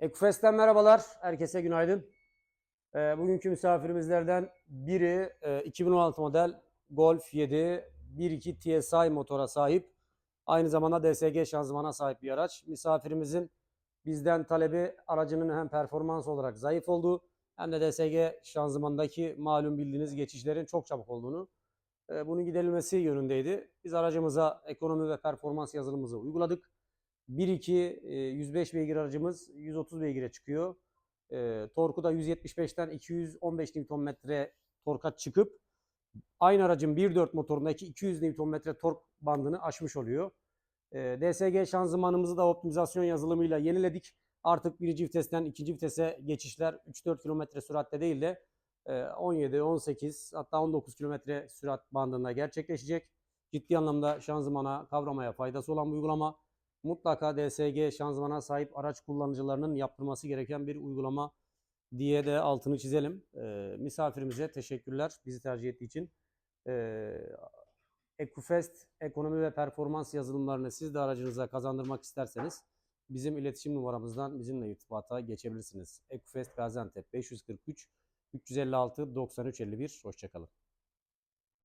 Ekufest'ten merhabalar. Herkese günaydın. Ee, bugünkü misafirimizlerden biri e, 2016 model Golf 7 1.2 TSI motora sahip. Aynı zamanda DSG şanzımana sahip bir araç. Misafirimizin bizden talebi aracının hem performans olarak zayıf olduğu hem de DSG şanzımandaki malum bildiğiniz geçişlerin çok çabuk olduğunu. e, bunun giderilmesi yönündeydi. Biz aracımıza ekonomi ve performans yazılımımızı uyguladık. 1.2 e, 105 beygir aracımız 130 beygire çıkıyor. E, torku da 175'ten 215 Nm torka çıkıp aynı aracın 1.4 motorundaki 200 Nm tork bandını aşmış oluyor. E, DSG şanzımanımızı da optimizasyon yazılımıyla yeniledik. Artık birinci vitesten ikinci vitese geçişler 3-4 km süratte değil de e, 17, 18 hatta 19 km sürat bandında gerçekleşecek. Ciddi anlamda şanzımana kavramaya faydası olan bir uygulama mutlaka DSG şanzımana sahip araç kullanıcılarının yaptırması gereken bir uygulama diye de altını çizelim. Ee, misafirimize teşekkürler bizi tercih ettiği için. Ee, Ecufest ekonomi ve performans yazılımlarını siz de aracınıza kazandırmak isterseniz bizim iletişim numaramızdan bizimle irtibata geçebilirsiniz. Ecufest Gaziantep 543 356 93 51 hoşçakalın.